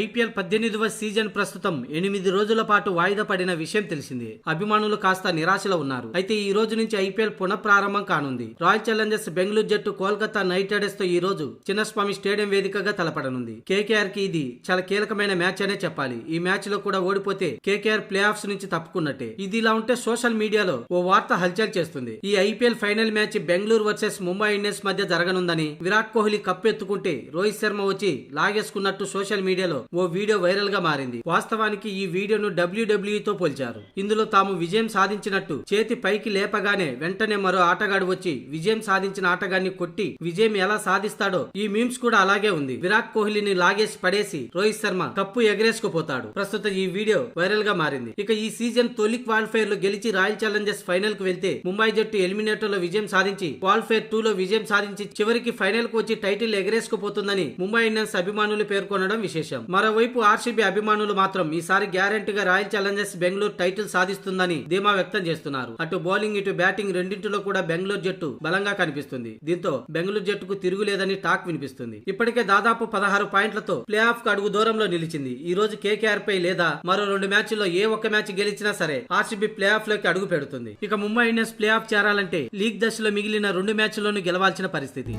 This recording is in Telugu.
ఐపీఎల్ పద్దెనిమిదవ సీజన్ ప్రస్తుతం ఎనిమిది రోజుల పాటు వాయిదా పడిన విషయం తెలిసింది. అభిమానులు కాస్త నిరాశలో ఉన్నారు. అయితే ఈ రోజు నుంచి ఐపీఎల్ పునఃప్రారంభం కానుంది. రాయల్ ఛాలెంజర్స్ బెంగళూరు జట్టు కోల్కతా నైట్ రైడర్స్తో ఈ రోజు చిన్నస్వామి స్టేడియం వేదికగా తలపడనుంది. కేకేఆర్కి ఇది చాలా కీలకమైన మ్యాచ్ అనే చెప్పాలి. ఈ మ్యాచ్లో కూడా ఓడిపోతే కేకేఆర్ ప్లే ఆఫ్స్ నుంచి తప్పుకున్నట్టే. ఇది ఇలా ఉంటే సోషల్ మీడియాలో ఓ వార్త హల్చల్ చేస్తుంది. ఈ IPL final match Bengaluru versus Mumbai Indians మధ్య జరగనుందని విరాట్ కోహ్లీ కప్పెత్తుకుంటే రోహిత్ శర్మ వచ్చి లాగేసుకున్నట్టు సోషల్ మీడియాలో ఓ వీడియో వైరల్గా మారింది. వాస్తవానికి ఈ వీడియోను డబ్ల్యూడబ్ల్యూఈ తో పోల్చారు. ఇందులో తాము విజయం సాధించినట్టు చేతి పైకి లేపగానే వెంటనే మరో ఆటగాడు వచ్చి విజయం సాధించిన ఆటగాన్ని కొట్టి విజయం ఎలా సాధిస్తాడో ఈ మీమ్స్ కూడా అలాగే ఉంది. విరాట్ కోహ్లీని లాగేసి పడేసి రోహిత్ శర్మ కప్పు ఎగరేసుకుపోతాడు. ప్రస్తుతం ఈ వీడియో వైరల్గా మారింది. ఇక ఈ సీజన్ తొలి క్వాలిఫైర్లో గెలిచి రాయల్ ఛాలెంజర్స్ ఫైనల్కు వెళ్తే ముంబై జట్టు ఎలిమినేటర్లో విజయం సాధించి క్వాలిఫైర్ టూ లో విజయం సాధించి చివరికి ఫైనల్కు వచ్చి టైటిల్ ఎగరేసుకుపోతుందని ముంబై ఇండియన్స్ అభిమానులు పేర్కొనడం విశేషం. మరోవైపు ఆర్సీబీ అభిమానులు మాత్రం ఈసారి గ్యారెంటీగా రాయల్ ఛాలెంజర్స్ బెంగళూరు టైటిల్ సాధిస్తుందని ధీమా వ్యక్తం చేస్తున్నారు. అటు బౌలింగ్ ఇటు బ్యాటింగ్ రెండింటిలో కూడా బెంగళూరు జట్టు బలంగా కనిపిస్తుంది. దీంతో బెంగళూరు జట్టుకు తిరుగులేదని టాక్ వినిపిస్తుంది. ఇప్పటికే దాదాపు పదహారు పాయింట్లతో ప్లే ఆఫ్కు అడుగు దూరంలో నిలిచింది. ఈ రోజు కేకేఆర్ పై లేదా మరో రెండు మ్యాచ్ల్లో ఏ ఒక్క మ్యాచ్ గెలిచినా సరే ఆర్సీబీ ప్లే ఆఫ్లోకి అడుగు పెడుతుంది. ఇక ముంబై ఇండియన్స్ ప్లే ఆఫ్ చేరాలంటే లీగ్ దశలో మిగిలిన రెండు మ్యాచ్ల్లోనూ గెలవాల్సిన పరిస్థితి.